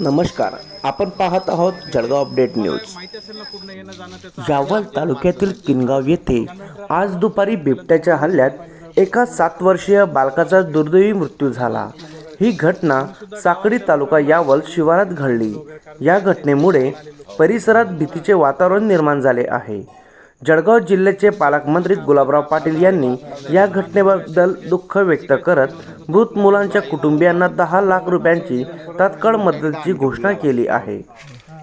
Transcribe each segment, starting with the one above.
नमस्कार आपण पाहत आहोत जळगाव अपडेट न्यूज. जावल यावल तालुक्यातील किनगाव येथे आज दुपारी बिबट्याच्या हल्ल्यात एका सात वर्षीय बालकाचा दुर्दैवी मृत्यू झाला. ही घटना साकडी तालुका यावल शिवारात घडली. या घटनेमुळे परिसरात भीतीचे वातावरण निर्माण झाले आहे. जळगाव जिल्ह्याचे पालकमंत्री गुलाबराव पाटील यांनी या घटनेबद्दल दुःख व्यक्त करत मृत मुलांच्या कुटुंबियांना दहा लाख रुपयांची तात्काळ मदतीची घोषणा केली आहे.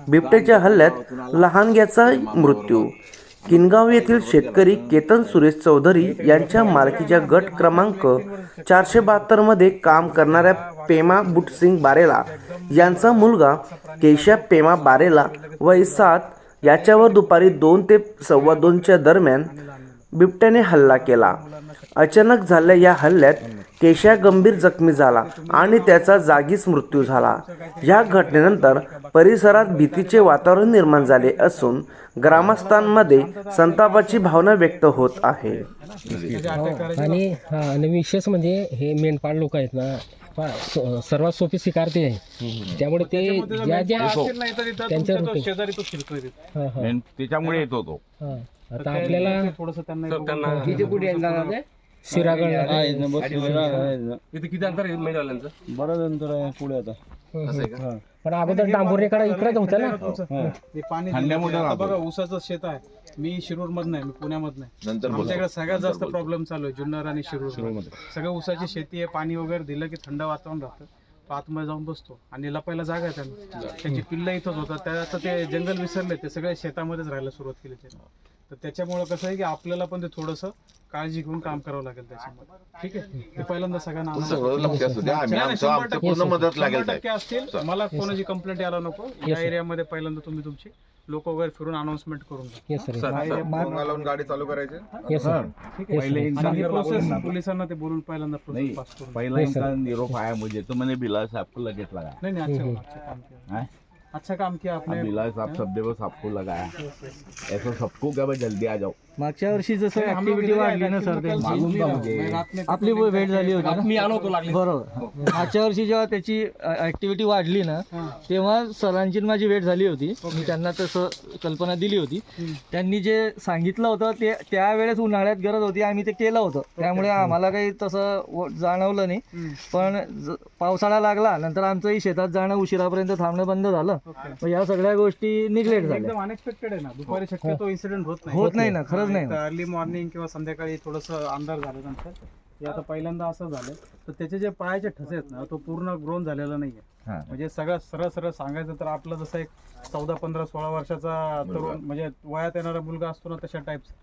बिबट्याच्या हल्ल्यात लहानग्याचा मृत्यू. किनगाव येथील शेतकरी केतन सुरेश चौधरी यांच्या मालकीच्या गट क्रमांक चारशे बहात्तरमध्ये काम करणाऱ्या पेमा बुटसिंग बारेला यांचा मुलगा केशव पेमा बारेला वय सात याच्यावर दुपारी दोन ते सव्वा दोनच्या दरम्यान बिबट्याने हल्ला केला. अचानक झालेल्या या हल्ल्यात केशा गंभीर जखमी झाला आणि त्याचा जागीच मृत्यू झाला. या घटनेनंतर परिसरात भीतीचे वातावरण निर्माण झाले असून ग्रामस्थांमध्ये संतापाची भावना व्यक्त होत आहे. आणि विशेष म्हणजे हे मेंढपाळ लोक आहेत ना सो- सर्वात सोपी स्वीकारते आहे. त्यामुळे ते ज्या ज्या असतील नाही तर इथं त्यांच्या तुमच्या तो रूटीन. शेजारी तो फिरतोय तिथे. हा, हा, मेन त्याच्यामुळे येतो तो. हा. आता आपल्याला थोडंसं त्यांना शिरागड. इथे किती अंतर आहे मेंढवाल्यांचं बरंच अंतर आहे पुढे आता. पण अगोदर डांबोरेकडे इकडेच होतं ना? हे. पाणी. आता राहतो. बघा ऊसाचं शेत आहे. मी शिरूर मध नाही मी पुण्यामध नाही नंतर बोला. आमच्याकडे सगळ्यात जास्त प्रॉब्लेम चालू आहे जुन्नर आणि शिरूर सगळं ऊसाची शेती आहे पाणी वगैरे दिलं की थंड वातावरण राहतं. तो आतमध्ये जाऊन बसतो आणि लपायला जागा आहे त्यांना. त्यांची पिल्लं इथंच होतात. त्या आता ते जंगल विसरले ते सगळे शेतामध्येच राहायला सुरुवात केली त्यांनी. तर त्याच्यामुळे कसं आहे की आपल्याला पण ते थोडंसं काळजी घेऊन काम करावं लागेल त्याच्यामध्ये ठीक आहे? ते पहिल्यांदा सगळ्यांना आम्हाला- सगळं लक्ष असू द्या. आम्ही नाही, नाही, आमचं शंभर आमचं टक्के- पूर्ण मदत लागेल शंभर साहेब. टक्के असतील. मला कोणाची कंप्लेंट यायला नको. या एरियामध्ये पहिल्यांदा तुम्ही तुमची लोक वगैरे फिरून अनाउन्समेंट करून द्या येस सर लावून गाडी चालू करायची? येस सर ठीक आहे पहिले आणि ही प्रोसेस पोलिसांना ते बोलून पहिल्यांदा नाही प्रोसेस पास करून पहिला इंसान निरोप आया मुझे तो मैंने बिलास आपको लगेच लगाया नाही नाही अच्छा अच्छा काम किया हैं? अच्छा काम किया आपने। बिलास आप सब दिवस आपको लगाया ऐसा सबको क्या भाई जल्दी आ जाओ। मागच्या वर्षी जसं ऍक्टिव्हिटी वाढली ना सर क्योंकि ते कल मालूम सुबह था ना, मुझे. मैं रात में आपली भेट झाली होती ना? मी आलो तो लागले. बरोबर. मागच्या वर्षी जेव्हा त्याची ऍक्टिव्हिटी वाढली ना. तेव्हा सरांची आणि माझी भेट झाली होती. मी त्यांना तसं कल्पना दिली होती. त्यांनी जे सांगितलं होतं ते त्यावेळेस उन्हाळ्यात गरज होती आम्ही ते केलं होतं. त्यामुळे आम्हाला काही तसं व- जाणवलं नाही. पण ज- पावसाळा लागला नंतर आमचंही शेतात जाणं उशिरापर्यंत थांबणं बंद झालं. मग या सगळ्या गोष्टी निग्लेक्ट झाल्या. एकदम अनएक्सपेक्टेड आहे ना. दुपारी शक्यतो इन्सिडेंट होत नाही. होत नाही ना खरंच नाही. अर्ली मॉर्निंग किंवा संध्याकाळी थोडस अंधार झाल्यानंतर हे आता पहिल्यांदा असं झालं. तर त्याचे जे पायाचे ठसे आहेत ना तो पूर्ण ग्रोन झालेला नाहीये. हा. म्हणजे सगळं सरळ सरळ सांगायचं तर आपलं जसं एक चौदा पंधरा सोळा वर्षाचा तरुण म्हणजे वयात येणारा मुलगा असतो ना तशा टाईपचा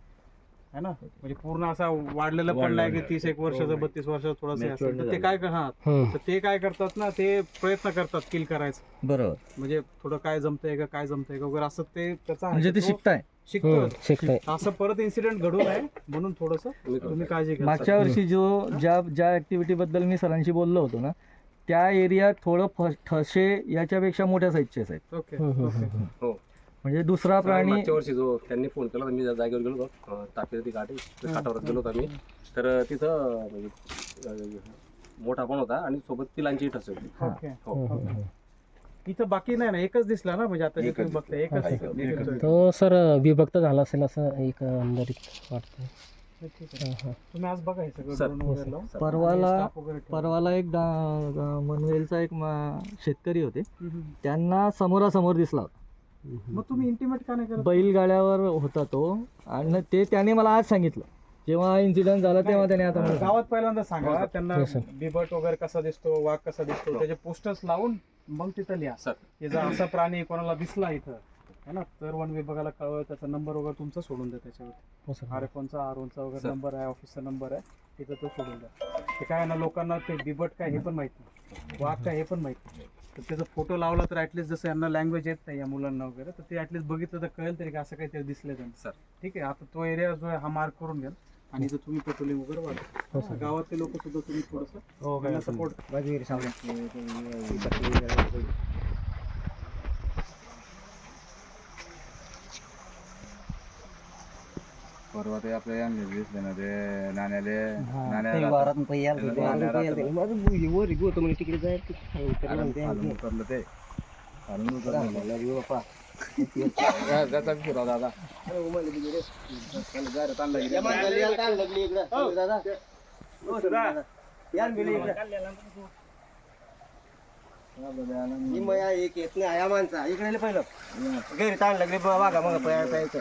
है ना? म्हणजे पूर्ण असा वाढलेला पण नाही की तीस एक वर्षाचा बत्तीस वर्षाचा थोडासा तर ते काय करणार? हम्म. तर ते काय करतात ना ते प्रयत्न करतात किल करायचं. बरोबर. म्हणजे थोडं काय जमतंय का काय जमतंय का वगैरे असं ते त्याचा म्हणजे ते शिकताय. शिकतो. असं परत इन्सिडेंट घडू नये म्हणून थोडस तुम्ही काळजी घ्या. मागच्या वर्षी जो ज्या ज्या ऍक्टिव्हिटी बद्दल मी सरांशी बोललो होतो ना त्या एरियात थोडं ठसे याच्यापेक्षा मोठ्या साईजचेच आहेत. म्हणजे दुसरा प्राणी मागच्या वर्षी जो त्यांनी फोन केला होता मी त्या जागेवर गेलो होतो टाकी ती गाडी त्या काठावरच गेलो होतो आम्ही तर तिथं म्हणजे अं, मोठा पण होता आणि सोबत तिलांची ठस होती ओके हो. इथं बाकी नाही ना एकच दिसला ना म्हणजे आता जे एकच तुम्ही बघताय एकच दिसला. तो सर विभक्त झाला असेल असं एक अंदरित वाटतं ठीक आहे. हा, हा. तुम्ही आज बघा हे सगळं सर, drone वगैरे लावून. परवाला आणि staff वगैरे ठेवा. परवाला एक डा- गा- मनवेलचा एक मा- शेतकरी होते हम्म. त्यांना समोरासमोर दिसला होता मग तुम्ही इंटिमेट का नाही करत? बैलगाड्यावर होता तो. आणि ते त्याने मला आज सांगितलं. जेव्हा इन्सिडेंट झाला तेव्हा त्याने आता मला. गावात पहिल्यांदा सांगा. त्यांना हो, सर. बिबट वगैरे कसा दिसतो वाघ कसा दिसतो त्याचे पोस्टर्स लावून मग तिथं लिहा. सर. की जर असा प्राणी कोणाला दिसला इथं है ना? तर वन विभागाला कळवा त्याचा नंबर वगैरे तुमचा सोडून द्या त्याच्यावर हो, सर. आर एफचा आर ओनचा वगैरे. नंबर आहे ऑफिसचा नंबर आहे तिथं तो सोडून द्या. ते काय आहे ना लोकांना ते बिबट काय हे पण माहीत नाही. वाघ काय हे पण माहीत नाही. तर त्याचा फोटो लावला तर ऍटलीस्ट जसं यांना लँग्वेज येत नाही या मुलांना वगैरे तर ते ऍटलीस्ट बघितलं तर कळेल तरी की असं काहीतरी दिसलं त्यांना सर. ठीक आहे आता तो एरिया जो आहे हा मार्क करून घ्या आणि इथं तुम्ही पेट्रोलिंग वगैरे हो, वाढवा. गावातले लोक सुद्धा तुम्ही थोडंसं सपोर्ट नाण्याले नाण्या राहतं इकडं. हो. दादा. हो, दादा. याला एक येत नाही या माणसा. इकडे आले पहिलं. घरी ताण लागली बाबा मग पळायला जायचं